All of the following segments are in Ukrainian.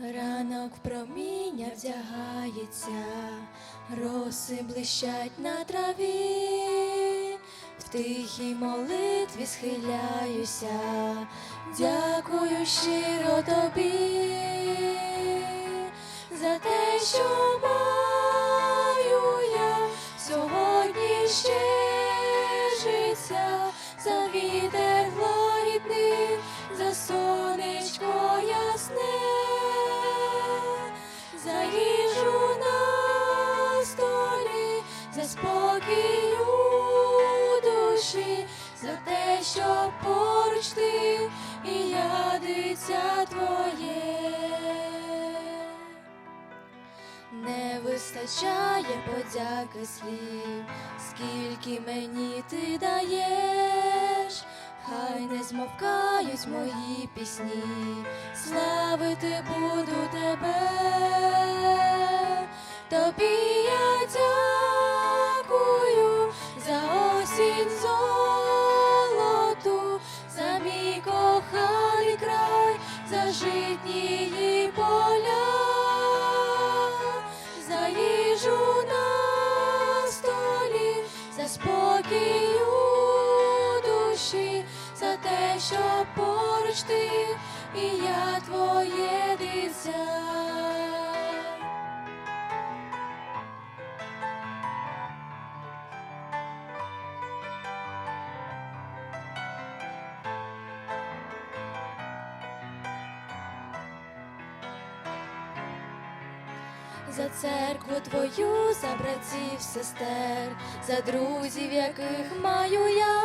Ранок проміння вдягається, роси блищать на траві, в тихій молитві схиляюся, дякую щиро тобі за те, що маю я. Сьогодні ще життя, за у за те, що поруч ти і я дитя твоє. Не вистачає подяки слів, скільки мені ти даєш, хай не змовкають мої пісні, славити буду тебе, тобі житнії поля за їжу на столі, за спокій у душі, за те, що поруч ти і я твоє дитя. За церкву твою, за братів, сестер, за друзів, яких маю я,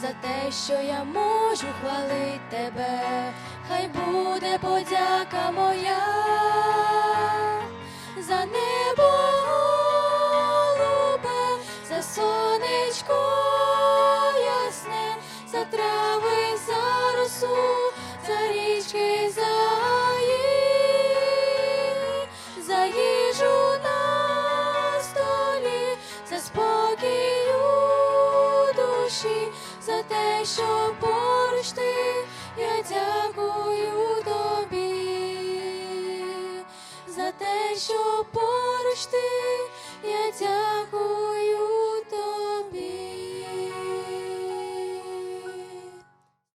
за те, що я можу хвалить тебе, хай буде подяка моя, за небо за сонечко ясне, за трави, за росу, за те, що поруч ти, я дякую тобі, за те, що поруч ти, я дякую